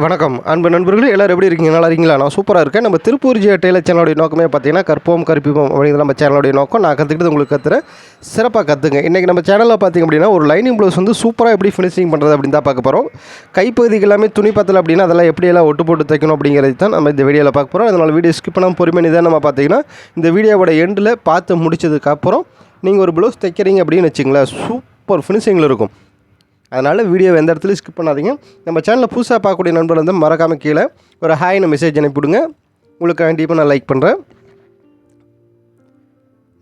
வணக்கம். அன்பு நண்பர்களே எல்லாரும் எப்படி இருக்கீங்க? நல்லா இருக்கீங்களா? நான் சூப்பராக இருக்கேன். நம்ம திருப்பூர் ஜியா டெய்லர் சேனலுடைய நோக்கமே பார்த்தீங்கன்னா கற்போம் கற்பிப்போம் அப்படிங்கிற நம்ம சேனலுடைய நோக்கம். நான் கற்றுக்கிட்டு உங்களுக்கு கற்றுறேன் சிறப்பாக கற்றுங்க இன்றைக்கி நம்ம சேனலில் பார்த்தீங்க அப்படின்னா ஒரு லைனிங் ப்ளவுஸ் வந்து சூப்பராக எப்படி ஃபினிஷிங் பண்ணுறது அப்படின்னு தான் பார்க்க போகிறோம் கைப்பகுதிக்கு எல்லாமே துணி பத்தலை அப்படின்னா அதெல்லாம் எப்படியெல்லாம் ஒட்டு போட்டு தைக்கணும் அப்படிங்கிறது தான் நம்ம இந்த வீடியோவில் பார்க்க போகிறோம் அதனால் வீடியோ ஸ்கிப் பண்ணாமல் பொறுமை தான் நம்ம பார்த்தீங்கன்னா இந்த வீடியோவோட எண்டில் பார்த்து முடிச்சதுக்கப்புறம் நீங்கள் ஒரு ப்ளவுஸ் தைக்கிறீங்க அப்படின்னு வச்சுங்களேன் சூப்பர் ஃபினிஷிங்கில் இருக்கும். அதனால் வீடியோ எந்த இடத்துலையும் ஸ்கிப் பண்ணாதீங்க. நம்ம சேனலில் புதுசாக பார்க்கக்கூடிய நண்பர் வந்து மறக்காமல் கீழே ஒரு ஹாய்னு மெசேஜ் அனுப்பிவிடுங்க உங்களுக்கு கண்டிப்பாக நான் லைக் பண்ணுறேன்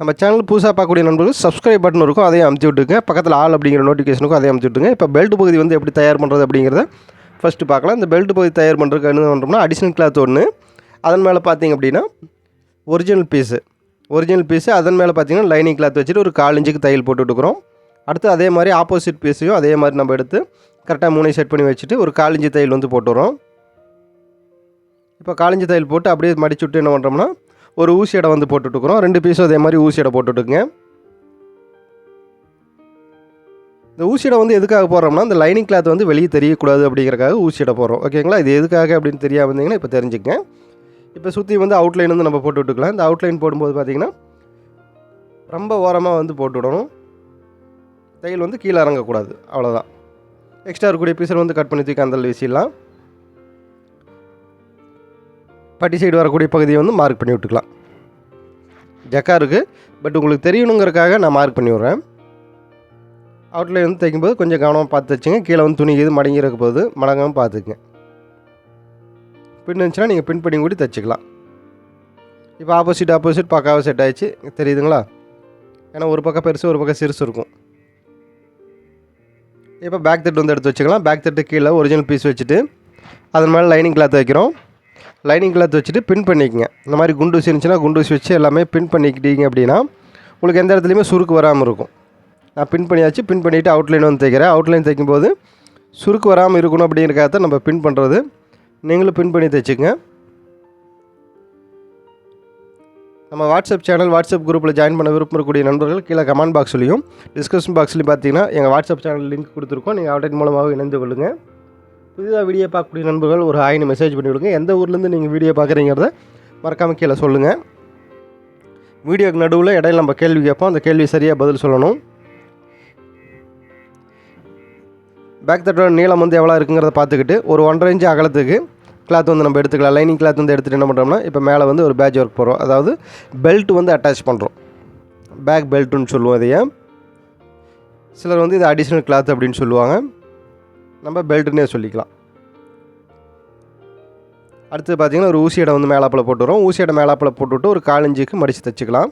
நம்ம சேனல் புதுசாக பார்க்கக்கூடிய நண்பர்கள் சப்ஸ்கிரைப் பட்டன் இருக்கும் அதையும் அமுச்சு விட்டுருங்க. பக்கத்தில் ஆள் அப்படிங்கிற நோட்டிஃபிகேஷனுக்கும் அதையும் அமுச்சு விட்டுருங்க. இப்போ பெல்ட் பகுதி வந்து எப்படி தயார் பண்ணுறது அப்படிங்கிறத ஃபஸ்ட்டு பார்க்கலாம். இந்த பெல்ட் பகுதி தயார் பண்ணுறதுக்கு என்ன பண்ணுறோம்னா அடிஷ்னல் கிளாத் ஒன்று அதன் மேலே பார்த்தீங்க அப்படின்னா ஒரிஜினல் பீஸு ஒரிஜினல் பீஸு அதன் மேலே பார்த்தீங்கன்னா லைனிங் கிளாத் வச்சுட்டு ஒரு கால் இன்ச்சுக்கு தையல் போட்டு அடுத்து அதே மாதிரி ஆப்போசிட் பீஸையும் அதே மாதிரி நம்ம எடுத்து கரெக்டாக மூணையும் செட் பண்ணி வச்சுட்டு ஒரு காலிஞ்சி தையல் வந்து போட்டுறோம் இப்போ காலிஞ்சி தையல் போட்டு அப்படியே மடிச்சு விட்டு என்ன பண்ணுறோம்னா ஒரு ஊசி எடை வந்து போட்டுட்டுக்குறோம் ரெண்டு பீஸும் அதே மாதிரி ஊசி எடை போட்டுட்டுங்க. இந்த ஊசியடை வந்து எதுக்காக போடுறோம்னா இந்த லைனிங் கிளாத் வந்து வெளியே தெரியக்கூடாது அப்படிங்கிறக்காக ஊசியடை போகிறோம் போடுறோம். ஓகேங்களா இது எதுக்காக அப்படின்னு தெரியாமல் இருந்தீங்கன்னா இப்போ தெரிஞ்சுக்கங்க. இப்போ சுற்றி வந்து அவுட்லைன் வந்து நம்ம போட்டு விட்டுக்கலாம் இந்த அவுட்லைன் போடும்போது பார்த்திங்கன்னா ரொம்ப ஓரமாக வந்து போட்டு விடணும் தையல் வந்து கீழே இறங்கக்கூடாது. அவ்வளோதான் எக்ஸ்ட்ரா இருக்கக்கூடிய பீஸர் வந்து கட் பண்ணி தூக்கி அந்த வீசிடலாம். பட்டி சைடு வரக்கூடிய பகுதியை வந்து மார்க் பண்ணி விட்டுக்கலாம். ஜக்கா இருக்குது பட் உங்களுக்கு தெரியணுங்கிறதுக்காக நான் மார்க் பண்ணி விட்றேன். அவுட்லைன் வந்து தைக்கும்போது கொஞ்சம் கவனமாக பார்த்து வச்சுங்க கீழே வந்து துணி இது மடங்கி இருக்க போது மடங்காமல் பார்த்துக்குங்க. பின் இருந்துச்சுன்னா நீங்கள் பின் பண்ணி கூடி தைச்சிக்கலாம். இப்போ ஆப்போசிட் ஆப்போசிட் பக்காவாக செட் ஆகிடுச்சு தெரியுதுங்களா? ஏன்னா ஒரு பக்கம் பெருசு ஒரு பக்கம் சிறுசு இருக்கும். இப்போ பேக் தட்டு வந்து எடுத்து வச்சுக்கலாம். பேக் தட்டு கீழே ஒரிஜினல் பீஸ் வச்சுட்டு அதன் மேலே லைனிங் கிளாத் வைக்கிறோம். லைனிங் கிளாத் வச்சுட்டு பின் பண்ணிக்கங்க. இந்த மாதிரி குண்டூசி இருந்துச்சுன்னா குண்டூசி வச்சு எல்லாமே பின் பண்ணிக்கிட்டீங்க அப்படின்னா உங்களுக்கு எந்த இடத்துலையுமே சுருக்கு வராமல் இருக்கும். நான் பின் பண்ணியாச்சு. பின் பண்ணிவிட்டு அவுட்லைன் வந்து தைக்கிறேன். அவுட்லைன் தைக்கும்போது சுருக்கு வராமல் இருக்கணும் அப்படிங்கிறக்காக தான் நம்ம பின் பண்ணுறது நீங்களும் பின் பண்ணி தைச்சிங்க நம்ம வாட்ஸ்அப் சேனல் வாட்ஸ்அப் குரூப்பில் ஜாயின் பண்ண விருப்பம் இருக்கக்கூடிய நண்பர்கள் கீழே கமெண்ட் பாக்ஸ்லையும் டிஸ்கஷன் பாக்ஸ்லையும் பார்த்தீங்கன்னா எங்கள் வாட்ஸ்அப் சேனல் லிங்க் கொடுத்துருக்கோம். நீங்கள் அவுட்லைன் மூலமாக இணைந்து கொள்ளுங்கள் புதிதாக வீடியோ பார்க்கக்கூடிய நண்பர்கள் ஒரு ஹாய்னு மெசேஜ் பண்ணி விடுங்க. எந்த ஊர்லேருந்து நீங்கள் வீடியோ பார்க்குறீங்கிறத மறக்காமல் கீழே சொல்லுங்கள் வீடியோக்கு நடுவில் இடையில நம்ம கேள்வி கேட்போம். அந்த கேள்வி சரியாக பதில் சொல்லணும். பேக் தட்டோட நீளம் வந்து எவ்வளோ இருக்குங்கிறத பார்த்துக்கிட்டு ஒரு ஒன்றரை இன்ச்சு அகலத்துக்கு கிளாத் வந்து நம்ம எடுத்துக்கலாம். லைனிங் கிளாத் வந்து எடுத்துகிட்டு என்ன பண்ணுறோம்னா இப்போ மேலே வந்து ஒரு பேட்ச் ஒர்க் போகிறோம் அதாவது பெல்ட் வந்து அட்டாச் பண்ணுறோம் பேக் பெல்ட்டுன்னு சொல்லுவோம் இதையே. சிலர் வந்து இது அடிஷ்னல் கிளாத் அப்படின்னு சொல்லுவாங்க. நம்ம பெல்ட்டுன்னே சொல்லிக்கலாம். அடுத்து பார்த்திங்கன்னா ஒரு ஊசியடை வந்து மேலாப்பில் போட்டுறோம் ஊசியடை மேலாப்பில் போட்டுவிட்டு ஒரு காலஞ்சிக்கு மடித்து தைச்சிக்கலாம்.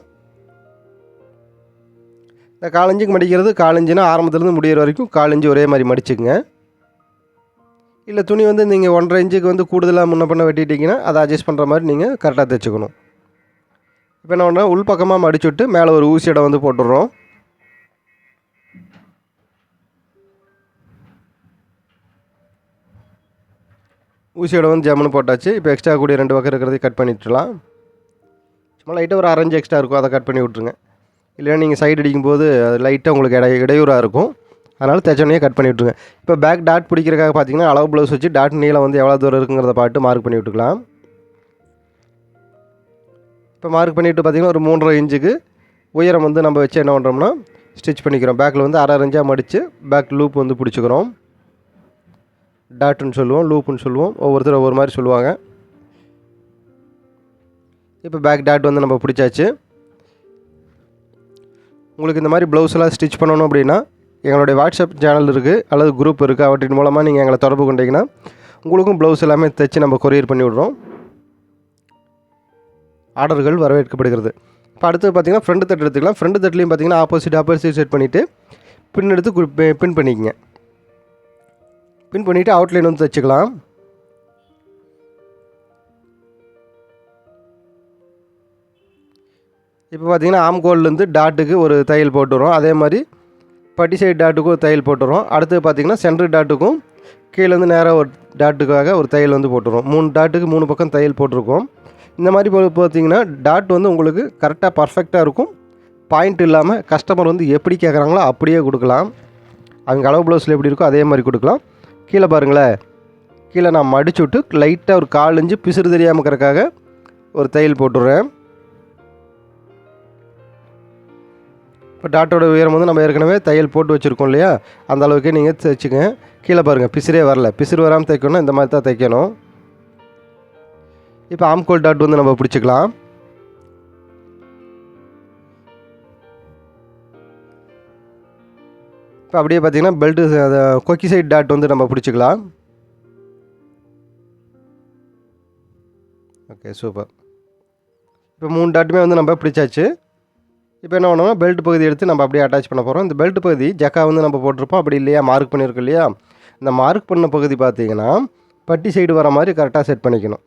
இந்த காலஞ்சிக்கு மடிக்கிறது காலஞ்சினா ஆரம்பத்துலேருந்து முடிகிற வரைக்கும் காலஞ்சி ஒரே மாதிரி மடிச்சுக்குங்க. இல்லை துணி வந்து நீங்கள் ஒன்றரை இன்ச்சுக்கு வந்து கூடுதலாக முன்ன பண்ண வெட்டிட்டீங்கன்னா அதை அட்ஜஸ்ட் பண்ணுற மாதிரி நீங்கள் கரெக்டாக தைச்சிக்கணும். இப்போ என்ன பண்ணுறோம் உள்பக்கமாக மடிச்சு விட்டு மேலே ஒரு ஊசி இடம் வந்து போட்டுடுறோம். ஊசி வந்து ஜம்முன்னு போட்டாச்சு. இப்போ எக்ஸ்ட்ரா கூடிய ரெண்டு பக்கம் இருக்கிறதையும் கட் பண்ணிட்டுலாம் சும்மா லைட்டாக ஒரு அரைஞ்சு எக்ஸ்ட்ரா இருக்கும். அதை கட் பண்ணி விட்ருங்க இல்லைன்னா நீங்கள் சைடு அடிக்கும்போது அது லைட்டாக உங்களுக்கு இடை இடையூறாக இருக்கும். அதனால் தைச்சோடனே கட் பண்ணி விட்ருங்க இப்போ பேக் டாட் பிடிக்கிறக்காக பார்த்தீங்கன்னா அளவு ப்ளவுஸ் வச்சு டாட் நீளம் வந்து எவ்வளோ தூரம் இருக்குங்கிறத பார்த்து மார்க் பண்ணி விட்டுக்கலாம். இப்போ மார்க் பண்ணிவிட்டு பார்த்தீங்கன்னா ஒரு மூன்றரை இன்ச்சுக்கு உயரம் வந்து நம்ம வச்சு என்ன பண்ணுறோம்னா ஸ்டிச் பண்ணிக்கிறோம். பேக்கில் வந்து அரை இன்ச்சாக மடித்து பேக் லூப் வந்து பிடிச்சிக்கிறோம். டாட்டுன்னு சொல்லுவோம் லூப்புன்னு சொல்லுவோம். ஒவ்வொருத்தர் ஒவ்வொரு மாதிரி சொல்லுவாங்க. இப்போ பேக் டாட் வந்து நம்ம பிடிச்சாச்சு. உங்களுக்கு இந்த மாதிரி ப்ளவுஸ்லாம் ஸ்டிச் பண்ணணும் அப்படின்னா எங்களுடைய வாட்ஸ்அப் சேனல் இருக்குது அல்லது குரூப் இருக்குது அவற்றின் மூலமாக நீங்கள் எங்களை தொடர்பு கொண்டீங்கன்னா உங்களுக்கும் ப்ளவுஸ் எல்லாமே தைச்சு நம்ம கொரியர் பண்ணி விட்றோம். ஆர்டர்கள் வரவேற்கப்படுகிறது. இப்போ அடுத்து பார்த்தீங்கன்னா ஃப்ரண்ட் தட்டு எடுத்துக்கலாம். ஃப்ரண்ட் தட்டுலையும் பார்த்தீங்கன்னா ஆப்போசிட் ஆப்போசிட் செட் பண்ணிவிட்டு பின் எடுத்து பின் பண்ணிக்கங்க. பின் பண்ணிவிட்டு அவுட்லைன் வந்து தைச்சிக்கலாம். இப்போ பார்த்தீங்கன்னா ஆம்கோல்லேருந்து டாட்டுக்கு ஒரு தையல் போட்டுறோம் அதே மாதிரி பட்டி சைடு டாட்டுக்கும் ஒரு தையல் போட்டுருவோம். அடுத்து பார்த்தீங்கன்னா சென்டர் டாட்டுக்கும் கீழேருந்து நேராக ஒரு டாட்டுக்காக ஒரு தையல் வந்து போட்டுருவோம். மூணு டாட்டுக்கு மூணு பக்கம் தையல் போட்டிருக்கோம். இந்த மாதிரி போ- பார்த்தீங்கன்னா டாட் வந்து உங்களுக்கு கரெக்டாக பர்ஃபெக்டாக இருக்கும். பாயிண்ட் இல்லாமல் கஸ்டமர் வந்து எப்படி கேட்குறாங்களோ அப்படியே கொடுக்கலாம். அவங்க அளவு ப்ளவுஸில் எப்படி இருக்கோ அதே மாதிரி கொடுக்கலாம். கீழே பாருங்களேன். கீழே நான் மடிச்சு விட்டு லைட்டாக ஒரு கால் இஞ்சு பிசுறு தெரியாமல் இருக்கிறக்காக ஒரு தையல் போட்டுடுறேன் இப்போ டாட்டோட உயரம் வந்து நம்ம ஏற்கனவே தையல் போட்டு வச்சுருக்கோம் இல்லையா? அந்த அளவுக்கு நீங்கள் தைச்சிங்க கீழே பாருங்கள் பிசிறே வரல. பிசிறு வராமல் தைக்கணும்னா இந்த மாதிரி தான் தைக்கணும். இப்போ ஆம்கோல் டாட் வந்து நம்ம பிடிச்சிக்கலாம். இப்போ அப்படியே பார்த்தீங்கன்னா பெல்ட்டு அதை கொக்கி சைட் டாட் வந்து நம்ம பிடிச்சிக்கலாம். Okay super. இப்போ மூணு டாட்டுமே வந்து நம்ம பிடிச்சாச்சு. இப்போ என்ன பண்ணோம்னா பெல்ட் பகுதி எடுத்து நம்ம அப்படியே அட்டாச் பண்ண போகிறோம் இந்த பெல்ட் பகுதி ஜக்கா வந்து நம்ம போட்டிருப்போம். அப்படி இல்லையா? மார்க் பண்ணியிருக்கோம் இல்லையா? இந்த மார்க் பண்ண பகுதி பார்த்தீங்கன்னா பட்டி சைடு வர மாதிரி கரெக்டாக செட் பண்ணிக்கணும்.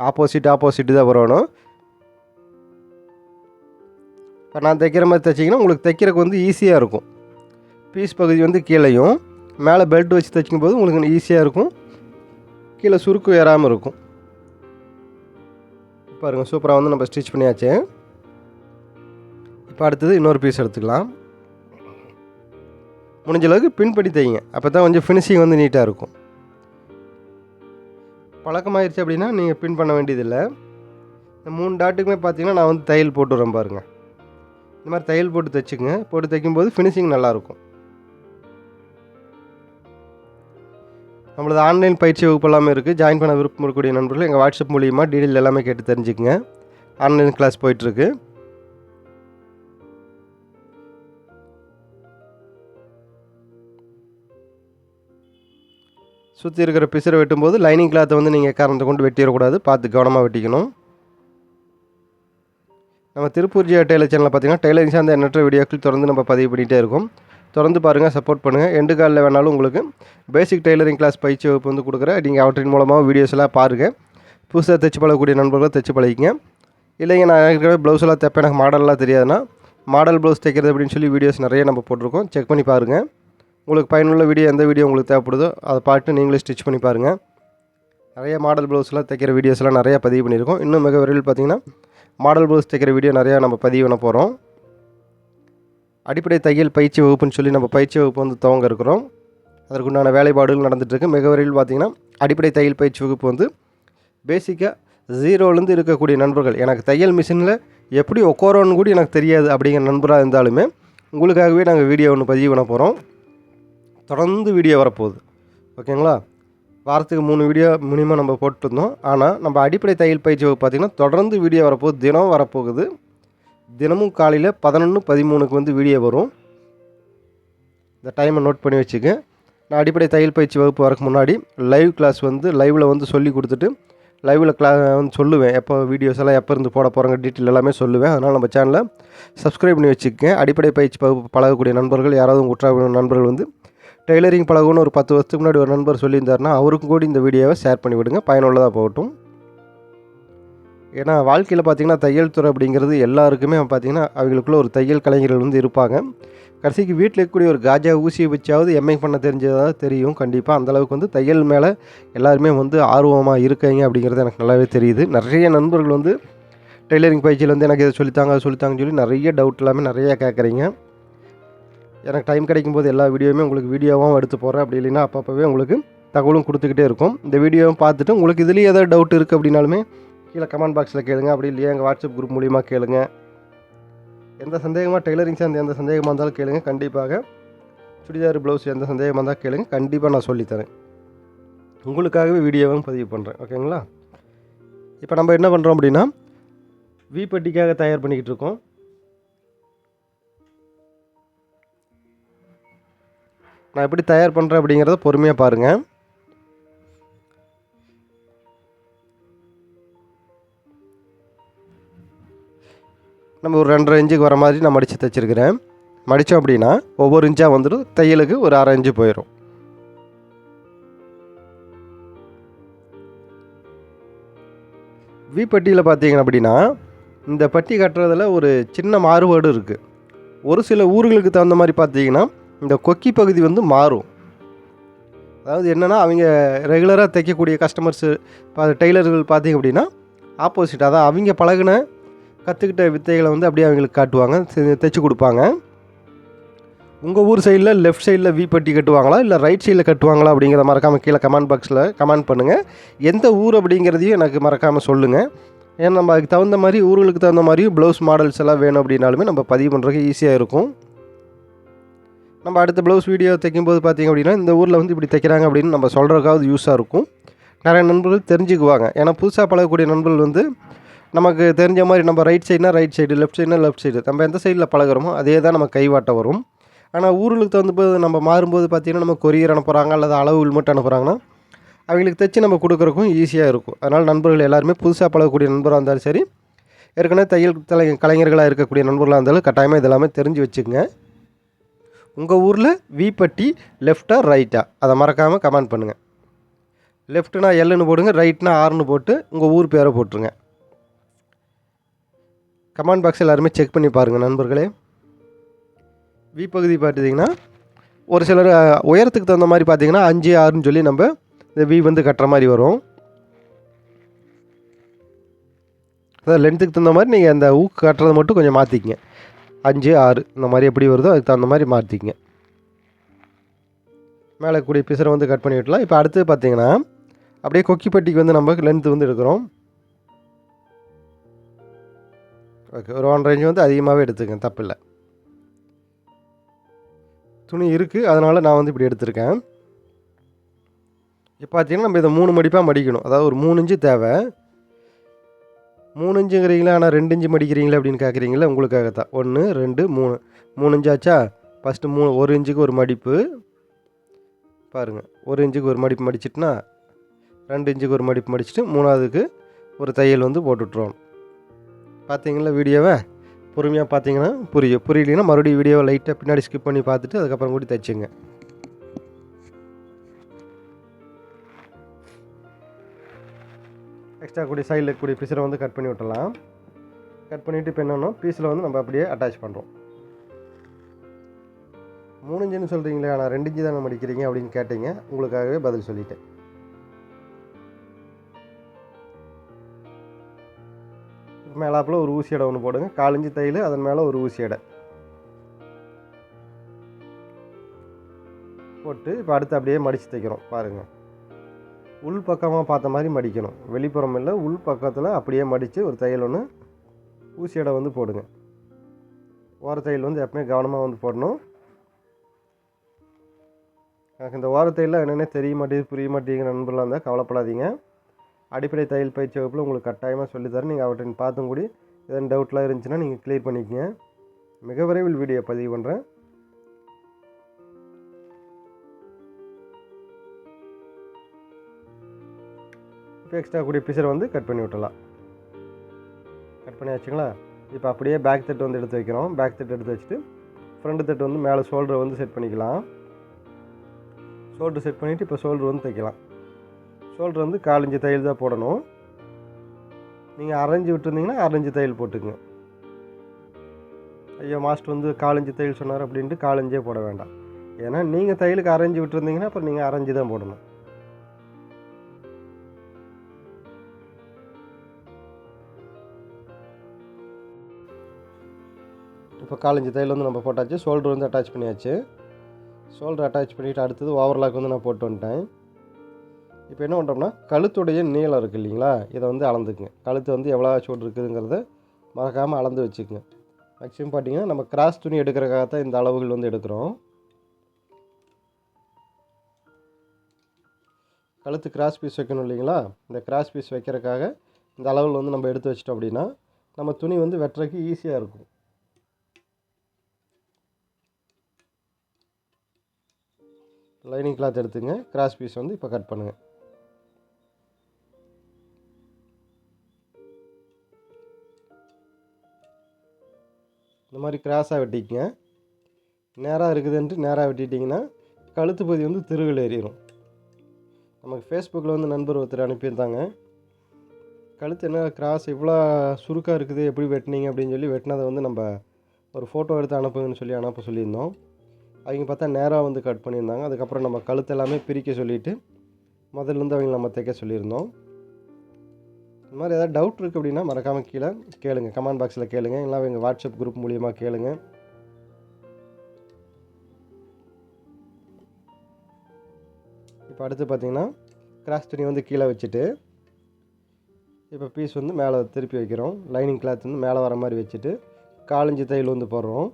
ஆப்போசிட் ஆப்போசிட் தான் வரணும். இப்போ நான் தைக்கிற மாதிரி தைச்சிங்கன்னா உங்களுக்கு தைக்கிறதுக்கு வந்து ஈஸியாக இருக்கும். பீஸ் பகுதி வந்து கீழேயும் மேலே பெல்ட் வச்சு தைக்கும் போது உங்களுக்கு ஈஸியாக இருக்கும். கீழே சுருக்கு ஏறாமல் இருக்கும். பாருங்கள் சூப்பராக வந்து நம்ம ஸ்டிச் பண்ணியாச்சு. இப்போ அடுத்தது இன்னொரு பீஸ் எடுத்துக்கலாம். முடிஞ்ச அளவுக்கு பின்படி தைங்க அப்போ தான் கொஞ்சம் ஃபினிஷிங் வந்து நீட்டாக இருக்கும். பழக்கமாயிருச்சு அப்படின்னா நீங்கள் பின் பண்ண வேண்டியதில்லை. இந்த மூணு டாட்டுக்குமே பார்த்தீங்கன்னா நான் வந்து தையல் போட்டுறேன் பாருங்கள் இந்த மாதிரி தையல் போட்டு தைச்சிங்க போட்டு தைக்கும்போது ஃபினிஷிங் நல்லாயிருக்கும். நம்மளது ஆன்லைன் பயிற்சி வகுப்பு எல்லாமே இருக்குது ஜாயின் பண்ண விருப்பம் இருக்கக்கூடிய நண்பர்கள் எங்கள் வாட்ஸ்அப் மூலியமாக டீடைல் எல்லாமே கேட்டு தெரிஞ்சுக்கங்க. ஆன்லைன் கிளாஸ் போயிட்டுருக்கு சுற்றி இருக்கிற பிசரை வெட்டும்போது லைனிங் கிளாத்தை வந்து நீங்கள் கரண்ட்டை கொண்டு வெட்டிடக்கூடாது. பார்த்து கவனமாக வெட்டிக்கணும். நம்ம திருப்பூர் ஜியா டெய்லர் சேனலில் பார்த்தீங்கன்னா டெய்லரிங் சார்ந்த எண்ணற்ற வீடியோக்கள் தொடர்ந்து நம்ம பதிவு பண்ணிகிட்டே இருக்கோம். தொடர்ந்து பாருங்கள் சப்போர்ட் பண்ணுங்கள் எண்டு காலில் வேணாலும் உங்களுக்கு பேசிக் டெய்லரிங் கிளாஸ் பயிற்சி வகுப்பு வந்து கொடுக்குறேன் நீங்கள் அவற்றின் மூலமாக வீடியோஸ் எல்லாம் பாருங்கள் புதுசாக தைச்சு பழகக்கூடிய நண்பர்களை தைச்சு பழகிங்க இல்லைங்க நான் ஏற்கனவே ப்ளவுஸ் எல்லாம் தைப்பேன். எனக்கு மாடல்லாம் தெரியாதுன்னா மாடல் ப்ளவுஸ் தைக்கிறது அப்படின்னு சொல்லி வீடியோஸ் நிறைய நம்ம போட்டிருக்கோம். செக் பண்ணி பாருங்கள் உங்களுக்கு பயனுள்ள வீடியோ எந்த வீடியோ உங்களுக்கு தேவைப்படுதோ அதை பார்த்து நீங்களே ஸ்டிச் பண்ணி பாருங்கள் நிறைய மாடல் ப்ளவுஸ்லாம் தைக்கிற வீடியோஸ்லாம் நிறையா பதிவு பண்ணியிருக்கோம். இன்னும் மிக விரைவில் பார்த்தீங்கன்னா மாடல் ப்ளவுஸ் தைக்கிற வீடியோ நிறையா நம்ம பதிவு பண்ண போகிறோம் அடிப்படை தையல் பயிற்சி வகுப்புன்னு சொல்லி நம்ம பயிற்சி வகுப்பு வந்து துவங்க இருக்கிறோம். அதற்குண்டான வேலைப்பாடுகள் நடந்துகிட்ருக்கு மிக விரைவில் பார்த்திங்கன்னா அடிப்படை தையல் பயிற்சி வகுப்பு வந்து பேசிக்காக ஜீரோலேருந்து இருக்கக்கூடிய நண்பர்கள். எனக்கு தையல் மிஷினில் எப்படி உட்காரோன்னு கூட எனக்கு தெரியாது அப்படிங்கிற நண்பராக இருந்தாலுமே உங்களுக்காகவே நாங்கள் வீடியோ ஒன்று பதிவு பண்ண போகிறோம் தொடர்ந்து வீடியோ வரப்போகுது. ஓகேங்களா வாரத்துக்கு மூணு வீடியோ மினிமம் நம்ம போட்டுருந்தோம். ஆனால் நம்ம அடிப்படை தையல் பயிற்சி வகுப்பு பார்த்திங்கன்னா தொடர்ந்து வீடியோ வரப்போகுது. தினம் வரப்போகுது. தினமும் காலையில் பதினொன்று பதிமூணுக்கு வந்து வீடியோ வரும். இந்த டைமை நோட் பண்ணி வச்சுக்க. நான் அடிப்படை தையல் பயிற்சி வகுப்பு வரக்கு முன்னாடி லைவ் கிளாஸ் வந்து லைவில் வந்து சொல்லி கொடுத்துட்டு லைவில் கிளா வந்து சொல்லுவேன். எப்போ வீடியோஸ் எல்லாம் எப்போ இருந்து போட போகிறாங்க டீட்டெயில் எல்லாமே சொல்லுவேன். அதனால் நம்ம சேனலை சப்ஸ்கிரைப் பண்ணி வச்சுக்கேன் அடிப்படை பயிற்சி வகுப்பு பழகக்கூடிய நண்பர்கள் யாராவது உற்றாக நண்பர்கள் வந்து டெய்லரிங் பழகணும்னு ஒரு பத்து வருஷத்துக்கு முன்னாடி ஒரு நண்பர் சொல்லியிருந்தாருன்னா அவருக்கும் கூட இந்த வீடியோவை ஷேர் பண்ணி விடுங்க. பயனுள்ளதாக போகட்டும். ஏன்னா வாழ்க்கையில் பார்த்திங்கன்னா தையல் துறை அப்படிங்கிறது எல்லாருக்குமே பார்த்திங்கன்னா அவங்களுக்குள்ள ஒரு தையல் கலைஞர்கள் வந்து இருப்பாங்க. கடைசிக்கு வீட்டில் இருக்கக்கூடிய ஒரு காஜா ஊசியை வச்சாவது எம்ஐ பண்ண தெரிஞ்சதாக தெரியும். கண்டிப்பாக அந்தளவுக்கு வந்து தையல் மேலே எல்லாருமே வந்து ஆர்வமாக இருக்காங்க அப்படிங்கிறது எனக்கு நல்லாவே தெரியுது. நிறைய நண்பர்கள் வந்து டெய்லரிங் பயிற்சியில் வந்து எனக்கு இதை சொல்லித்தாங்க அதை சொல்லித்தாங்கன்னு சொல்லி நிறைய டவுட் எல்லாமே நிறையா கேட்குறீங்க எனக்கு டைம் கிடைக்கும் போது எல்லா வீடியோவுமே உங்களுக்கு வீடியோவாகவும் எடுத்து போகிறேன் அப்படி இல்லைன்னா அப்பப்போவே உங்களுக்கு தகவலும் கொடுத்துக்கிட்டே இருக்கும். இந்த வீடியோவும் பார்த்துட்டு உங்களுக்கு இதுலேயும் ஏதாவது டவுட் இருக்குது அப்படின்னாலுமே கீழே கமெண்ட் பாக்ஸில் கேளுங்க. அப்படி இல்லையா எங்கள் வாட்ஸ்அப் குரூப் மூலிமா கேளுங்க. எந்த சந்தேகமாக டெய்லரிங் சார்ந்த எந்த சந்தேகமாக இருந்தாலும் கேளுங்க. கண்டிப்பாக சுடிதார் ப்ளவுஸ் எந்த சந்தேகமாக இருந்தால் கேளுங்க. கண்டிப்பாக நான் சொல்லித்தரேன் உங்களுக்காகவே வீடியோவும் பதிவு பண்ணுறேன் ஓகேங்களா இப்போ நம்ம என்ன பண்ணுறோம் அப்படின்னா வீப்பட்டிக்காக தயார் பண்ணிக்கிட்டு இருக்கோம். நான் எப்படி தயார் பண்ணுறேன் அப்படிங்கிறத பொறுமையாக பாருங்கள் நம்ம ஒரு ரெண்டரை இன்ச்சுக்கு வர மாதிரி நான் மடித்து தைச்சிருக்கிறேன். மடித்தோம் அப்படின்னா ஒவ்வொரு இன்ச்சாக வந்துடும் தையலுக்கு ஒரு அரை இன்ச்சு போயிடும் வி பட்டியில் பார்த்தீங்க அப்படின்னா இந்த பட்டி கட்டுறதுல ஒரு சின்ன மாறுபாடு இருக்குது ஒரு சில ஊர்களுக்கு தகுந்த மாதிரி பார்த்தீங்கன்னா இந்த கொக்கி பகுதி வந்து மாறும். அதாவது என்னென்னா அவங்க ரெகுலராக தைக்கக்கூடிய கஸ்டமர்ஸு டெய்லர்கள் பார்த்தீங்க அப்படின்னா ஆப்போசிட் அதான் அவங்க பழகின கற்றுக்கிட்ட வித்தைகளை வந்து அப்படியே அவங்களுக்கு காட்டுவாங்க தைச்சி கொடுப்பாங்க. உங்கள் ஊர் சைடில் லெஃப்ட் சைடில் வி பட்டி கட்டுவாங்களா இல்லை ரைட் சைடில் கட்டுவாங்களா அப்படிங்கிறத மறக்காமல் கீழே கமெண்ட் பாக்ஸில் கமெண்ட் பண்ணுங்கள் எந்த ஊர் அப்படிங்கிறதையும் எனக்கு மறக்காமல் சொல்லுங்கள் ஏன்னா நம்ம அதுக்கு தகுந்த மாதிரி ஊர்களுக்கு தகுந்த மாதிரியும் ப்ளவுஸ் மாடல்ஸ் எல்லாம் வேணும் அப்படின்னாலுமே நம்ம பதிவு பண்ணுறதுக்கு ஈஸியாக இருக்கும். நம்ம அடுத்த ப்ளவுஸ் வீடியோ தைக்கும்போது பார்த்திங்க அப்படின்னா இந்த ஊரில் வந்து இப்படி தைக்கிறாங்க அப்படின்னு நம்ம சொல்கிறதுக்காவது யூஸாக இருக்கும். நிறைய நண்பர்கள் தெரிஞ்சுக்குவாங்க. ஏன்னா புதுசாக பழகக்கூடிய நண்பர்கள் வந்து நமக்கு தெரிஞ்ச மாதிரி நம்ம ரைட் சைடுனா ரைட் சைடு லெஃப்ட் சைடுனா லெஃப்ட் சைடு நம்ம எந்த சைடில் பழகிறோமோ அதே தான் நம்ம கைவாட்ட வரும். ஆனால் ஊர்களுக்கு தகுந்தபோது நம்ம மாறும்போது பார்த்திங்கன்னா நம்ம கொரியர் அனுப்புகிறாங்க அல்லது அளவுகள் மட்டும் அனுப்புகிறாங்கன்னா அவங்களுக்கு தைச்சி நம்ம கொடுக்குறக்கும் ஈஸியாக இருக்கும். அதனால் நண்பர்கள் எல்லாருமே புதுசாக பழகக்கூடிய நண்பராக இருந்தாலும் சரி ஏற்கனவே தையல் தலை கலைஞர்களாக இருக்கக்கூடிய நண்பர்களாக இருந்தாலும் கட்டாயமாக இதெல்லாமே தெரிஞ்சு வச்சுக்கோங்க. உங்கள் ஊரில் விபட்டி லெஃப்டா ரைட்டா அதை மறக்காமல் கமெண்ட் பண்ணுங்கள் லெஃப்ட்னா எல்லுன்னு போடுங்க ரைட்னா ஆறுன்னு போட்டு உங்கள் ஊர் பேரை போட்டுருங்க. கமெண்ட் பாக்ஸ் எல்லாருமே செக் பண்ணி பாருங்கள் நண்பர்களே. வி பகுதி பார்த்துட்டிங்கன்னா ஒரு சிலர் உயரத்துக்கு தகுந்த மாதிரி பார்த்தீங்கன்னா அஞ்சு ஆறுன்னு சொல்லி நம்ம இந்த வி வந்து கட்டுற மாதிரி வரும். அதாவது லென்த்துக்கு தகுந்த மாதிரி நீங்கள் அந்த ஊக்கு கட்டுறதை மட்டும் கொஞ்சம் மாற்றிக்கிங்க அஞ்சு ஆறு இந்த மாதிரி எப்படி வருதோ அதுக்கு தகுந்த மாதிரி மாற்றிக்கிங்க. மேலே கூடிய பிசரை வந்து கட் பண்ணி விட்டலாம். இப்போ அடுத்து பார்த்தீங்கன்னா அப்படியே கொக்கிப்பட்டிக்கு வந்து நம்ம லென்த்து வந்து எடுக்கிறோம். ஓகே ஒரு ஒன் ரேஞ்சு வந்து அதிகமாகவே எடுத்துக்கங்க தப்பில்லை துணி இருக்குது அதனால் நான் வந்து இப்படி எடுத்திருக்கேன். இப்போ பார்த்தீங்கன்னா நம்ம இதை மூணு மடிப்பாக மடிக்கணும். அதாவது ஒரு மூணு இன்ச்சு தேவை. மூணு இன்ச்சுங்கிறீங்களா? ஆனால் ரெண்டு இன்ச்சு மடிக்கிறீங்களா அப்படின்னு கேட்குறீங்களா உங்களுக்காக தான் ஒன்று ரெண்டு மூணு. மூணு இன்ச்சு ஆச்சா ஃபஸ்ட்டு மூணு ஒரு இன்ச்சுக்கு ஒரு மடிப்பு. பாருங்கள் ஒரு இன்ச்சுக்கு ஒரு மடிப்பு மடிச்சிட்டுனா ரெண்டு இன்ச்சுக்கு ஒரு மடிப்பு மடிச்சுட்டு மூணாவதுக்கு ஒரு தையல் வந்து போட்டுட்ருவோம் பார்த்தீங்களா வீடியோவை? பொறுமையாக பார்த்தீங்கன்னா புரியும். புரியலைன்னா மறுபடியும் வீடியோவை லைட்டாக பின்னாடி ஸ்கிப் பண்ணி பார்த்துட்டு அதுக்கப்புறம் கூட தைச்சுங்க. எக்ஸ்ட்ரா கூடிய சைடில் இருக்கக்கூடிய பீஸரை வந்து கட் பண்ணி விட்டலாம் கட் பண்ணிவிட்டு இப்போ என்னென்னா பீஸில் வந்து நம்ம அப்படியே அட்டாச் பண்ணுறோம் மூணு இன்ச்சுன்னு சொல்கிறீங்களே ஆனால் ரெண்டு இன்ச்சு தானே மடிக்கிறீங்க அப்படின்னு கேட்டீங்க. உங்களுக்காகவே பதில் சொல்லிட்டேன். மேலாப்பில் ஒரு ஊசி எடை ஒன்று போடுங்க. காலஞ்சி தையல் அதன் மேலே ஒரு ஊசி எடை. போட்டு இப்போ அடுத்து அப்படியே மடித்து தைக்கிறோம். பாருங்கள் உள் பக்கமாக பார்த்த மாதிரி மடிக்கணும். வெளிப்புறம் இல்லை உள் பக்கத்தில் அப்படியே மடித்து ஒரு தையல் ஒன்று ஊசியடை வந்து போடுங்க. ஓர தையல் வந்து எப்பவுமே கவனமாக வந்து போடணும். எனக்கு இந்த ஓர தையலில் என்னென்ன தெரிய மாட்டேங்குது புரிய மாட்டேங்குது. நண்பர்களாக இருந்தால் கவலைப்படாதீங்க. அடிப்படை தையல் பயிற்சி வகுப்பில் உங்களுக்கு கட்டாயமாக சொல்லித்தரேன் நீங்கள் அவற்றின் பார்த்தும் கூடி எதன் டவுட்லாம் இருந்துச்சுன்னா நீங்கள் கிளியர் பண்ணிக்கங்க. மிக விரைவில் வீடியோ பதிவு பண்ணுறேன் இப்போ எக்ஸ்ட்ரா கூடிய பிசரை வந்து கட் பண்ணி விட்டலாம் கட் பண்ணி வச்சுங்களா இப்போ அப்படியே பேக் தட்டு வந்து எடுத்து வைக்கிறோம். பேக் தட்டு எடுத்து வச்சுட்டு ஃப்ரண்ட் தட்டு வந்து மேலே ஷோல்டரை வந்து செட் பண்ணிக்கலாம். ஷோல்டர் செட் பண்ணிவிட்டு இப்போ ஷோல்டர் வந்து தைக்கலாம். ஷோல்டர் வந்து காலஞ்சு தையல் தான் போடணும். நீங்கள் அரைஞ்சி விட்டுருந்தீங்கன்னா அரைஞ்சி தையல் போட்டுக்குங்க. ஐயோ மாஸ்டர் வந்து காலஞ்சு தையல் சொன்னார் அப்படின்ட்டு காலஞ்சே போட வேண்டாம். ஏன்னா நீங்கள் தையலுக்கு அரைஞ்சி விட்டுருந்தீங்கன்னா அப்புறம் நீங்கள் அரைஞ்சி தான் போடணும். காலஞ்சு தையல் வந்து நம்ம போட்டாச்சு. ஷோல்டர் வந்து அட்டாச் பண்ணியாச்சு. ஷோல்டர் அட்டாச் பண்ணிவிட்டு அடுத்தது ஓவர்லாக் வந்து நான் போட்டு வந்துட்டேன். இப்போ என்ன பண்ணுறோம்னா கழுத்துடைய நீளம் இருக்குது இல்லைங்களா? இதை வந்து அளந்துக்குங்க. கழுத்து வந்து எவ்வளோ ஷோல்டர் இருக்குதுங்கிறத மறக்காமல் அளந்து வச்சுக்கோங்க. மேக்ஸிமம் பார்த்தீங்கன்னா நம்ம கிராஸ் துணி எடுக்கிறக்காக தான் இந்த அளவுகள் வந்து எடுக்கிறோம். கழுத்து கிராஸ் பீஸ் வைக்கணும் இல்லைங்களா? இந்த கிராஸ் பீஸ் வைக்கிறக்காக இந்த அளவில் வந்து நம்ம எடுத்து வச்சிட்டோம் அப்படின்னா நம்ம துணி வந்து வெட்டுறதுக்கு ஈஸியாக இருக்கும். லைனிங் கிளாத் எடுத்துங்க. கிராஸ் பீஸ் வந்து இப்போ கட் பண்ணுங்கள் இந்த மாதிரி கிராஸாக வெட்டிக்கங்க. நேராக இருக்குதுன்ட்டு நேராக வெட்டிட்டிங்கன்னா கழுத்து பகுதி வந்து திருவில் ஏறிடும் நமக்கு ஃபேஸ்புக்கில் வந்து நண்பர் ஒருத்தர் அனுப்பியிருந்தாங்க. கழுத்து என்ன கிராஸ் இவ்வளோ சுருக்காக இருக்குது எப்படி வெட்டினீங்க அப்படின்னு சொல்லி வெட்டினதை வந்து நம்ம ஒரு ஃபோட்டோ எடுத்து அனுப்புங்கன்னு சொல்லி அனுப்ப சொல்லியிருந்தோம். அவங்க பார்த்தா நேராக வந்து கட் பண்ணியிருந்தாங்க. அதுக்கப்புறம் நம்ம கழுத்து எல்லாமே பிரிக்க சொல்லிவிட்டு முதல்லேருந்து அவங்க நம்ம தைக்க சொல்லியிருந்தோம். இந்த மாதிரி ஏதாவது டவுட் இருக்குது அப்படின்னா மறக்காமல் கீழே கேளுங்க. கமெண்ட் பாக்ஸில் கேளுங்கள் இல்லை அவங்க வாட்ஸ்அப் குரூப் மூலியமாக கேளுங்கள் இப்போ அடுத்து பார்த்தீங்கன்னா கிராஸ் துணி வந்து கீழே வச்சுட்டு இப்போ பீஸ் வந்து மேலே திருப்பி வைக்கிறோம். லைனிங் கிளாத் வந்து மேலே வர மாதிரி வச்சுட்டு காலஞ்சி தையல் வந்து போடுறோம்.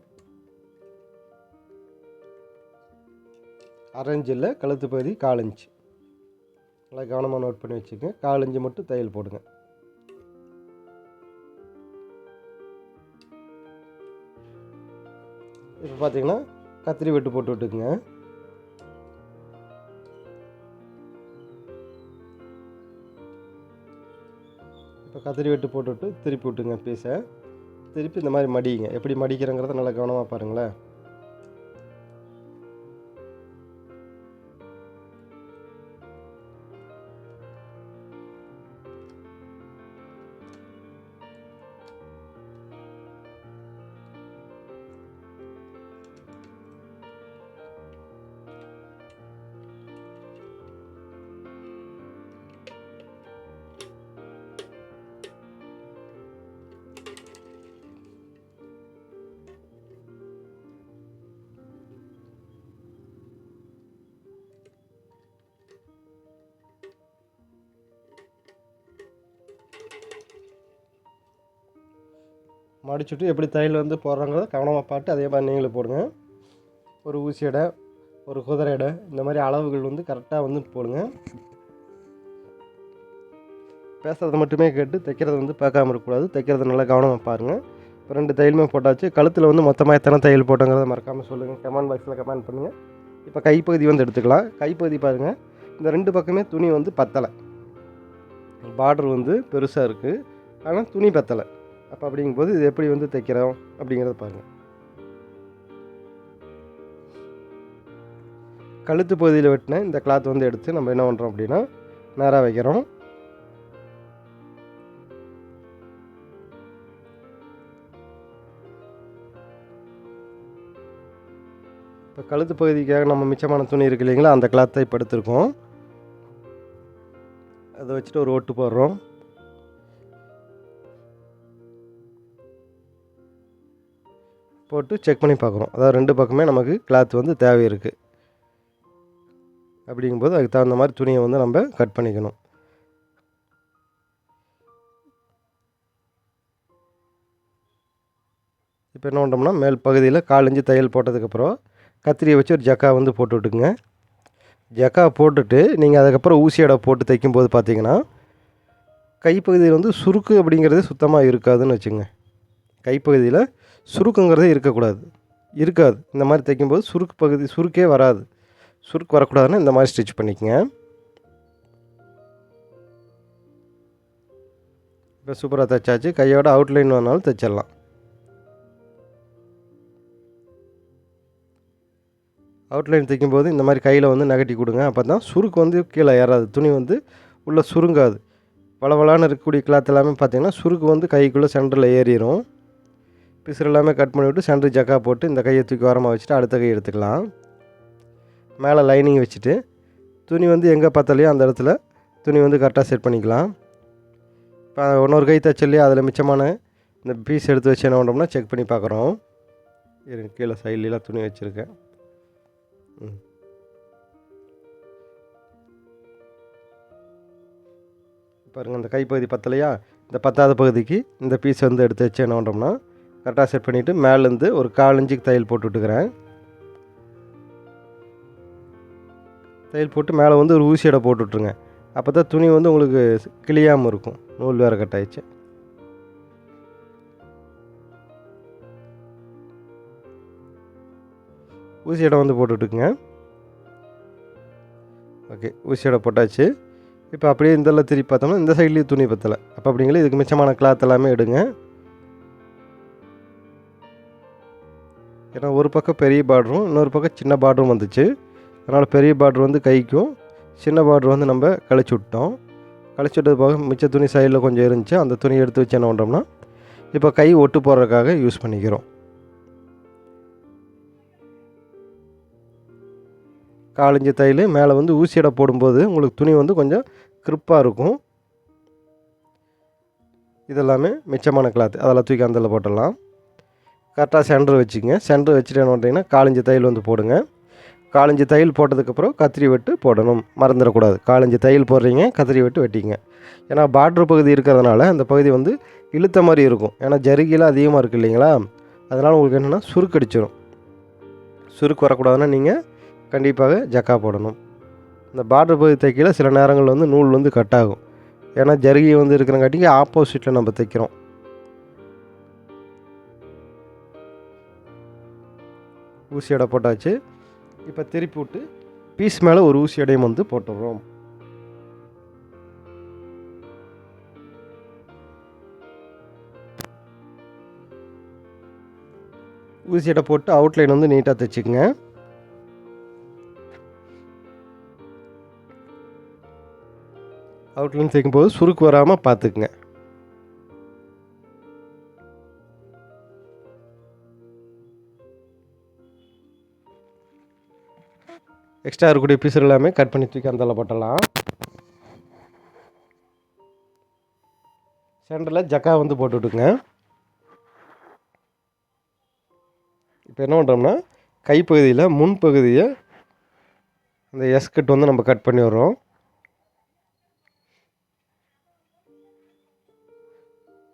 அரைஞ்சு இல்லை கழுத்து பகுதி காலஞ்சு. நல்லா கவனமாக நோட் பண்ணி வச்சுக்கோங்க. காலஞ்சு மட்டும் தையல் போடுங்க. இப்போ பார்த்தீங்கன்னா கத்திரி வெட்டு போட்டு விட்டுக்குங்க. இப்போ கத்திரி வெட்டு போட்டுவிட்டு திருப்பி விட்டுங்க பீஸை. திருப்பி இந்த மாதிரி மடியுங்க எப்படி மடிக்கிறங்கிறத நல்லா கவனமாக பாருங்களேன். மடிச்சுட்டு எப்படி தையல் வந்து போடுறாங்கிறத கவனமாக பார்த்து அதே மாதிரி நீங்களும் போடுங்க. ஒரு ஊசி எடை ஒரு குதிரை எடை இந்த மாதிரி அளவுகள் வந்து கரெக்டாக வந்து போடுங்க. பேசுகிறத மட்டுமே கேட்டு தைக்கிறத வந்து பார்க்காம இருக்கக்கூடாது. தைக்கிறத நல்லா கவனமாக பாருங்கள் இப்போ ரெண்டு தையலுமே போட்டாச்சு. கழுத்தில் வந்து மொத்தமாக எத்தனை தையல் போட்டோங்கிறத மறக்காமல் சொல்லுங்கள் கமெண்ட் பாக்ஸில் கமெண்ட் பண்ணுங்கள் இப்போ கைப்பகுதி வந்து எடுத்துக்கலாம். கைப்பகுதி பாருங்கள் இந்த ரெண்டு பக்கமே துணி வந்து பத்தலை. பார்டர் வந்து பெருசாக இருக்குது ஆனால் துணி பத்தலை. அப்போ அப்படிங்கும்போது இது எப்படி வந்து தைக்கிறோம் அப்படிங்கிறத பாருங்கள் கழுத்து பகுதியில் வெட்டின இந்த கிளாத் வந்து எடுத்து நம்ம என்ன பண்ணுறோம் அப்படின்னா நேராக வைக்கிறோம். இப்போ கழுத்து பகுதிக்காக நம்ம மிச்சமான துணி இருக்கு இல்லைங்களா அந்த கிளாத்தை இப்போ எடுத்திருக்கோம். அதை வச்சுட்டு ஒரு ஓட்டு போடுறோம். போட்டு செக் பண்ணி பார்க்குறோம் அதாவது ரெண்டு பக்கமே நமக்கு கிளாத் வந்து தேவை இருக்குது அப்படிங்கும்போது அதுக்கு தகுந்த மாதிரி துணியை வந்து நம்ம கட் பண்ணிக்கணும். இப்போ என்ன பண்ணுறோம்னா மேல் பகுதியில் காலஞ்சு தையல் போட்டதுக்கப்புறம் கத்திரியை வச்சு ஒரு ஜக்கா வந்து போட்டு விட்டுக்குங்க. ஜக்கா போட்டுட்டு நீங்கள் அதுக்கப்புறம் ஊசியடை போட்டு தைக்கும்போது பார்த்தீங்கன்னா கைப்பகுதியில் வந்து சுருக்கு அப்படிங்கிறது சுத்தமாக இருக்காதுன்னு வச்சுங்க கைப்பகுதியில் சுருக்குங்கிறதே இருக்கக்கூடாது. இருக்காது. இந்த மாதிரி தைக்கும்போது சுருக்கு பகுதி சுருக்கே வராது. சுருக்கு வரக்கூடாதுன்னா இந்த மாதிரி ஸ்டிச் பண்ணிக்கங்க. இப்போ சூப்பராக தைச்சாச்சு கையோட அவுட்லைன் வேணாலும் தைச்சிடலாம் அவுட்லைன் தைக்கும்போது இந்த மாதிரி கையில் வந்து நகட்டி கொடுங்க. அப்போ தான் சுருக்கு வந்து கீழே ஏறாது. துணி வந்து உள்ளே சுருங்காது. வளவலான்னு இருக்கக்கூடிய கிளாத் எல்லாமே பார்த்தீங்கன்னா சுருக்கு வந்து கைக்குள்ளே சென்டரில் ஏறிடும் பிசுறு எல்லாமே கட் பண்ணிவிட்டு சென்டர் ஜக்கா போட்டு இந்த கையை தூக்கி ஓரமாக வச்சுட்டு அடுத்த கை எடுத்துக்கலாம். மேலே லைனிங் வச்சுட்டு துணி வந்து எங்கே பார்த்தாலையோ அந்த இடத்துல துணி வந்து கரெக்டாக செட் பண்ணிக்கலாம். இப்போ இன்னொரு கை தச்சல்லையே அதில் மிச்சமான இந்த பீஸ் எடுத்து வச்சு என்ன பண்ணுறோம்னா செக் பண்ணி பார்க்குறோம். இரு கீழே சைட்லாம் துணி வச்சுருக்கேன். ம். பாருங்கள் இந்த கைப்பகுதி பத்தலையா? இந்த பத்தாவது பகுதிக்கு இந்த பீஸ் வந்து எடுத்து வச்சு என்ன பண்ணுறோம்னா கரெக்டாக செட் பண்ணிவிட்டு மேலேருந்து ஒரு கால் இன்ச்சுக்கு தையல் போட்டுட்டுக்கிறேன் தையல் போட்டு மேலே வந்து ஒரு ஊசியடை போட்டுட்ருங்க அப்போ தான் துணி வந்து உங்களுக்கு கிளியாமல் இருக்கும். நூல் வேறு கட் ஆயிடுச்சு. ஊசியடை வந்து போட்டு ஓகே ஓகே ஊசியடை போட்டாச்சு. இப்போ அப்படியே இந்த திருப்பி பார்த்தோம்னா இந்த சைட்லேயும் துணி பற்றலை அப்போ அப்படிங்களே இதுக்கு மிச்சமான கிளாத் எல்லாமே எடுங்க. ஏன்னா ஒரு பக்கம் பெரிய பார்டரும் இன்னொரு பக்கம் சின்ன பார்டரும் வந்துச்சு. அதனால் பெரிய பார்டர் வந்து கைக்கும் சின்ன பார்டர் வந்து நம்ம கழிச்சு விட்டோம். கழிச்சு விட்டது போக மிச்ச துணி சைடில் கொஞ்சம் இருந்துச்சு. அந்த துணி எடுத்து வச்சு என்ன பண்ணுறோம்னா இப்போ கை ஒட்டு போடுறதுக்காக யூஸ் பண்ணிக்கிறோம். காலஞ்சு தையல் மேலே வந்து ஊசியடை போடும்போது உங்களுக்கு துணி வந்து கொஞ்சம் கிரிப்பாக இருக்கும். இதெல்லாமே மிச்சமான கிளாத் அதெல்லாம் தூக்கி அந்தல போட்டுடலாம். கரெக்டாக சென்டர் வச்சுங்க. சென்டர் வச்சுட்டு என்ன பண்ணுறீங்கன்னா காலஞ்சு தையல் வந்து போடுங்க. காலஞ்சு தையல் போட்டதுக்கப்புறம் கத்திரி வெட்டு போடணும். மறந்துடக்கூடாது. காலஞ்சு தையல் போடுறீங்க கத்திரி வெட்டு வெட்டிங்க. ஏன்னா பார்ட்ரு பகுதி இருக்கிறதுனால அந்த பகுதி வந்து இழுத்த மாதிரி இருக்கும். ஏன்னா ஜருகிலாம் அதிகமாக இருக்குது இல்லைங்களா? அதனால் உங்களுக்கு என்னென்னா சுருக்கடிச்சிடும் சுருக்கு வரக்கூடாதுன்னா நீங்கள் கண்டிப்பாக ஜக்கா போடணும். இந்த பார்டர் பகுதி தைக்கல சில நேரங்களில் வந்து நூல் வந்து கட் ஆகும். ஏன்னா ஜருகி வந்து இருக்கிறங்காட்டிக்கு ஆப்போசிட்டில் நம்ம தைக்கிறோம். ஊசி எடை போட்டாச்சு. இப்போ திருப்பி விட்டு பீஸ் மேலே ஒரு ஊசி எடையும் வந்து போட்டுடுறோம் ஊசி எடை போட்டு அவுட்லைன் வந்து நீட்டாக தைச்சிக்கங்க. அவுட்லைன் தைக்கும்போது சுருக்கு வராமல் பார்த்துக்குங்க எக்ஸ்ட்ரா இருக்கக்கூடிய பீஸ் எல்லாமே கட் பண்ணி தூக்கி அந்தால போட்டலாம். சென்டரில் ஜக்கா வந்து போட்டுவிட்டுங்க இப்போ என்ன பண்ணுறோம்னா கைப்பகுதியில் முன்பகுதியை அந்த எஸ்கட் வந்து நம்ம கட் பண்ணி வரோம்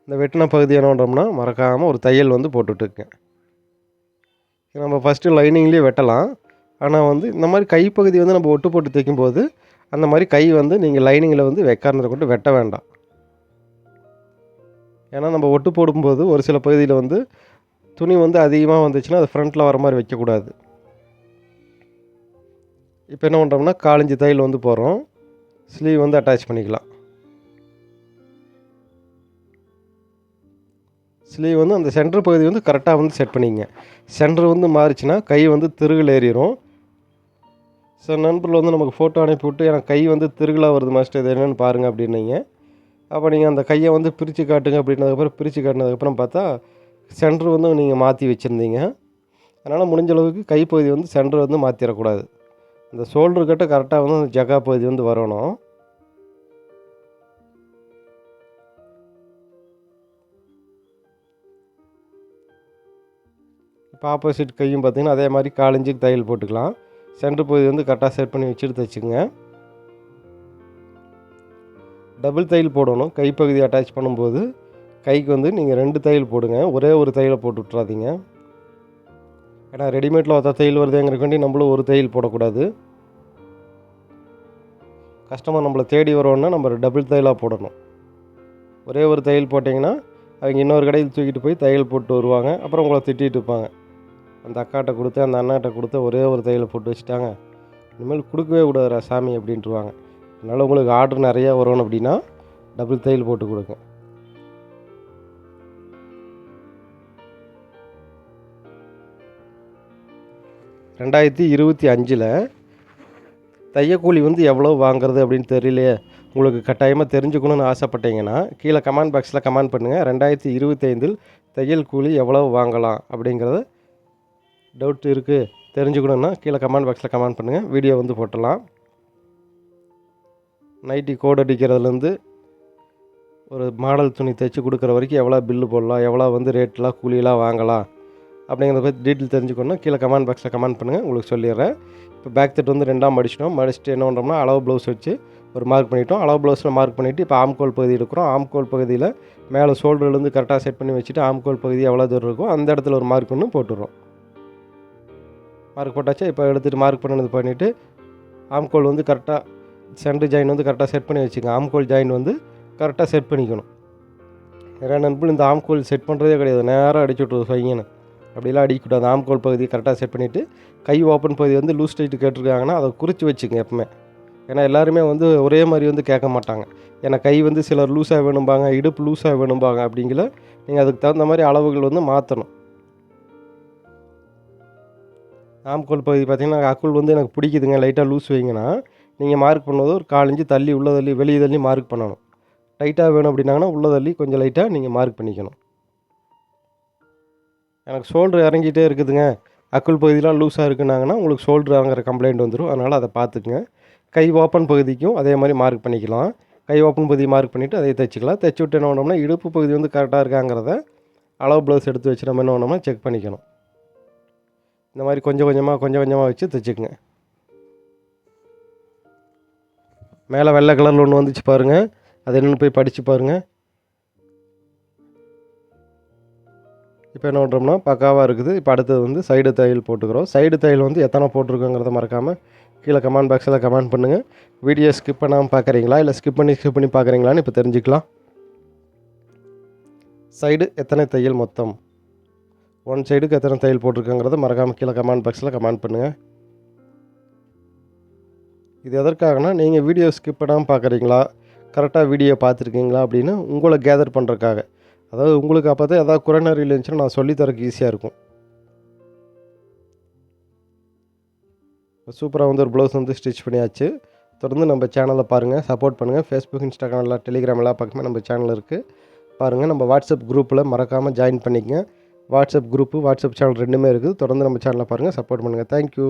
இந்த வெட்டின பகுதி என்ன பண்ணுறோம்னா மறக்காமல் ஒரு தையல் வந்து போட்டுட்ருக்கேன் நம்ம ஃபஸ்ட்டு லைனிங்லேயே வெட்டலாம். ஆனால் வந்து இந்த மாதிரி கைப்பகுதி வந்து நம்ம ஒட்டு போட்டு தைக்கும்போது அந்த மாதிரி கை வந்து நீங்கள் லைனிங்கில் வந்து வைக்காரதை கொண்டு வெட்ட வேண்டாம். ஏன்னா நம்ம ஒட்டு போடும்போது ஒரு சில பகுதியில் வந்து துணி வந்து அதிகமாக வந்துச்சுன்னா அது ஃப்ரண்ட்டில் வர மாதிரி வைக்கக்கூடாது. இப்போ என்ன பண்ணுறோம்னா காலஞ்சி தையல் வந்து போகிறோம் ஸ்லீவ் வந்து அட்டாச் பண்ணிக்கலாம். ஸ்லீவ் வந்து அந்த சென்டர் பகுதி வந்து கரெக்டாக வந்து செட் பண்ணிங்க. சென்டர் வந்து மாறிச்சுன்னா கை வந்து திருகில் ஏறிடும் சார் நண்பர்கள் வந்து நமக்கு ஃபோட்டோ அனுப்பிவிட்டு எனக்கு கை வந்து திருகலாக வருது மாஸ்டர் இது என்னென்னு பாருங்கள் அப்படின்னீங்க. அப்போ நீங்கள் அந்த கையை வந்து பிரித்து காட்டுங்க அப்படின்னதுக்கப்புறம் பிரித்து காட்டினதுக்கப்புறம் பார்த்தா சென்டர் வந்து நீங்கள் மாற்றி வச்சுருந்தீங்க. அதனால் முடிஞ்ச அளவுக்கு கைப்பகுதி வந்து சென்டர் வந்து மாற்றிடக்கூடாது இந்த ஷோல்டர் கிட்ட கரெக்டாக வந்து அந்த ஜகா பகுதி வந்து வரணும். இப்போ ஆப்போசிட் கையும் பார்த்தீங்கன்னா அதே மாதிரி காலஞ்சுக்கு தையல் போட்டுக்கலாம். சென்டர் பகுதி வந்து கரெக்டாக செட் பண்ணி வச்சுட்டு தைச்சுங்க டபுள் தையல் போடணும். கைப்பகுதி அட்டாச் பண்ணும்போது கைக்கு வந்து நீங்கள் ரெண்டு தையல் போடுங்க. ஒரே ஒரு தையலை போட்டு விட்றாதீங்க ஏன்னா ரெடிமேடில் ஒருத்த தையல் வருதுங்கிறக்காண்டி நம்மளும் ஒரு தையல் போடக்கூடாது. கஸ்டமர் நம்மளை தேடி வரோன்னா நம்ம டபுள் தையலாக போடணும். ஒரே ஒரு தையல் போட்டிங்கன்னா அவங்க இன்னொரு கடையில் தூக்கிட்டு போய் தையல் போட்டு வருவாங்க. அப்புறம் உங்களை திட்டிகிட்டு இருப்பாங்க. அந்த அக்காட்ட கொடுத்து அந்த அண்ணாட்ட கொடுத்து ஒரே ஒரு தையலை போட்டு வச்சுட்டாங்க. இனிமேல் கொடுக்கவே கூடாதுரா சாமி அப்படின்ட்டுருவாங்க. அதனால் உங்களுக்கு ஆர்டர் நிறையா வரணும் அப்படின்னா டபுள் தையல் போட்டு கொடுங்க. ரெண்டாயிரத்தி இருபத்தி அஞ்சில் தையக்கூலி வந்து எவ்வளோ வாங்குறது அப்படின்னு தெரியலையே. உங்களுக்கு கட்டாயமாக தெரிஞ்சுக்கணுன்னு ஆசைப்பட்டீங்கன்னா கீழே கமெண்ட் பாக்ஸில் கமெண்ட் பண்ணுங்கள் ரெண்டாயிரத்தி இருபத்தைந்தில் தையல் கூலி எவ்வளோ வாங்கலாம் அப்படிங்கிறத டவுட் இருக்குது தெரிஞ்சுக்கணுன்னா கீழே கமெண்ட் பாக்ஸில் கமெண்ட் பண்ணுங்கள் வீடியோ வந்து போட்டலாம் நைட்டி கோட் அடிக்கிறதுலேருந்து ஒரு மாடல் துணி தைச்சி கொடுக்குற வரைக்கும் எவ்வளோ பில்லு போடலாம் எவ்வளோ வந்து ரேட்லாம் கூலியெலாம் வாங்கலாம் அப்படிங்கிறத பற்றி டீட்டெயில் தெரிஞ்சுக்கணும்னா கீழே கமெண்ட் பாக்ஸில் கமெண்ட் பண்ணுங்கள் உங்களுக்கு சொல்லிடுறேன். இப்போ பேக் தட் வந்து ரெண்டாம் மடிச்சிட்டோம் மடிச்சுட்டு என்ன பண்ணுறோம்னா அளவு ப்ளவுஸ் வச்சு ஒரு மார்க் பண்ணிட்டோம். அளவு ப்ளவுஸில் மார்க் பண்ணிவிட்டு இப்போ ஆம்கோல் பகுதி எடுக்கிறோம். ஆம்கோல் பகுதியில் மேலே ஷோல்டர்லேருந்து கரெக்டாக செட் பண்ணி வச்சுட்டு ஆம்கோல் பகுதி எவ்வளோ தூரம் இருக்கோ அந்த இடத்துல ஒரு மார்க் ஒன்று போட்டுடுறோம். மார்க் போட்டாச்சு. இப்போ எடுத்துகிட்டு மார்க் பண்ணது பண்ணிவிட்டு ஆம்கோல் வந்து கரெக்டாக சென்டர் ஜாயின் வந்து கரெக்டாக செட் பண்ணி வச்சுக்கோங்க. ஆம்கோல் ஜாயின் வந்து கரெக்டாக செட் பண்ணிக்கணும். நிறையா நண்பர்கள் இந்த ஆம்கோல் செட் பண்ணுறதே கிடையாது. நேராக அடிச்சு விட்ருது ஃபைங்கன்னு அப்படிலாம் அடிக்கக்கூடாது ஆம்கோல் பகுதி கரெக்டாக செட் பண்ணிவிட்டு கை ஓப்பன் பகுதி வந்து லூஸ் டைட்டு கேட்டிருக்காங்கன்னா அதை குறித்து வச்சுங்க எப்பவுமே. ஏன்னா எல்லாருமே வந்து ஒரே மாதிரி வந்து கேட்க மாட்டாங்க. ஏன்னா கை வந்து சிலர் லூஸாக வேணும்பாங்க இடுப்பு லூஸாக வேணும்பாங்க அப்படிங்கிற நீங்கள் அதுக்கு தகுந்த மாதிரி அளவுகள் வந்து மாற்றணும் நாமக்கல் பகுதி பார்த்திங்கன்னா அக்குள் வந்து எனக்கு பிடிக்குதுங்க. லைட்டாக லூஸ் வைங்கன்னா நீங்கள் மார்க் பண்ணுவது ஒரு காலஞ்சு தள்ளி உள்ள தள்ளி வெளியே தள்ளி மார்க் பண்ணணும். டைட்டாக வேணும் அப்படின்னாங்கன்னா உள்ள தள்ளி கொஞ்சம் லைட்டாக நீங்கள் மார்க் பண்ணிக்கணும். எனக்கு ஷோல்ட்ரு இறங்கிட்டே இருக்குதுங்க. அக்குள் பகுதியெலாம் லூஸாக இருக்குனாங்கன்னா உங்களுக்கு ஷோல்ட்ரு இறங்குற கம்ப்ளைண்ட் வந்துடும் அதனால் அதை பார்த்துக்குங்க. கை ஓப்பன் பகுதிக்கும் அதே மாதிரி மார்க் பண்ணிக்கலாம். கை ஓப்பன் பகுதி மார்க் பண்ணிவிட்டு அதை தைச்சிக்கலாம். தைச்சி விட்டு என்ன பண்ணோம்னா இடுப்பு பகுதி வந்து கரெக்டாக இருக்காங்கிறத அளவு ப்ளவுஸ் எடுத்து வச்சு நம்ம என்ன பண்ணோம்னா செக் பண்ணிக்கணும். இந்த மாதிரி கொஞ்சம் கொஞ்சமாக கொஞ்சம் கொஞ்சமாக வச்சு தைச்சிக்குங்க. மேலே வெள்ளை கலரில் ஒன்று வந்துச்சு பாருங்கள் அது என்னென்னு போய் படித்து பாருங்கள் இப்போ என்ன பண்ணுறோம்னா பக்காவாக இருக்குது. இப்போ அடுத்தது வந்து சைடு தையல் போட்டுக்கிறோம். சைடு தையல் வந்து எத்தனை போட்டிருக்கோங்கிறத மறக்காமல் கீழே கமெண்ட் பாக்ஸில் கமெண்ட் பண்ணுங்கள் வீடியோ ஸ்கிப் பண்ணாமல் பார்க்குறீங்களா இல்லை ஸ்கிப் பண்ணி ஸ்கிப் பண்ணி பார்க்குறீங்களான்னு இப்போ தெரிஞ்சுக்கலாம். சைடு எத்தனை தையல் மொத்தம்? ஒன் சைடுக்கு எத்தனை தையல் போட்டிருக்கோங்கிறத மறக்காமல் கீழே கமெண்ட் பாக்ஸில் கமெண்ட் பண்ணுங்கள் இது எதற்காகனா நீங்கள் வீடியோ ஸ்கிப் பண்ணாமல் பார்க்குறீங்களா? கரெக்டாக வீடியோ பார்த்துருக்கீங்களா அப்படின்னு உங்களை கேதர் பண்ணுறக்காக அதாவது உங்களுக்கு அப்போ தான் எதாவது குறைநறி இருந்துச்சுன்னா நான் சொல்லித்தரக்கு ஈஸியாக இருக்கும். சூப்பராக வந்து ஒரு ப்ளவுஸ் வந்து ஸ்டிச் பண்ணியாச்சு. தொடர்ந்து நம்ம சேனலை பாருங்கள் சப்போர்ட் பண்ணுங்கள் ஃபேஸ்புக் இன்ஸ்டாகிராம் எல்லாம் டெலிகிராம் எல்லா பக்கமே நம்ம சேனல் இருக்குது பாருங்கள் நம்ம வாட்ஸ்அப் குரூப்பில் மறக்காமல் ஜாயின் பண்ணிக்கங்க. வாட்ஸ்அப் குரூப்பு வாட்ஸ்அப் சேனல் ரெண்டுமே இருக்குது. தொடர்ந்து நம்ம சேனலை பாருங்கள் சப்போர்ட் பண்ணுங்கள் தேங்க்யூ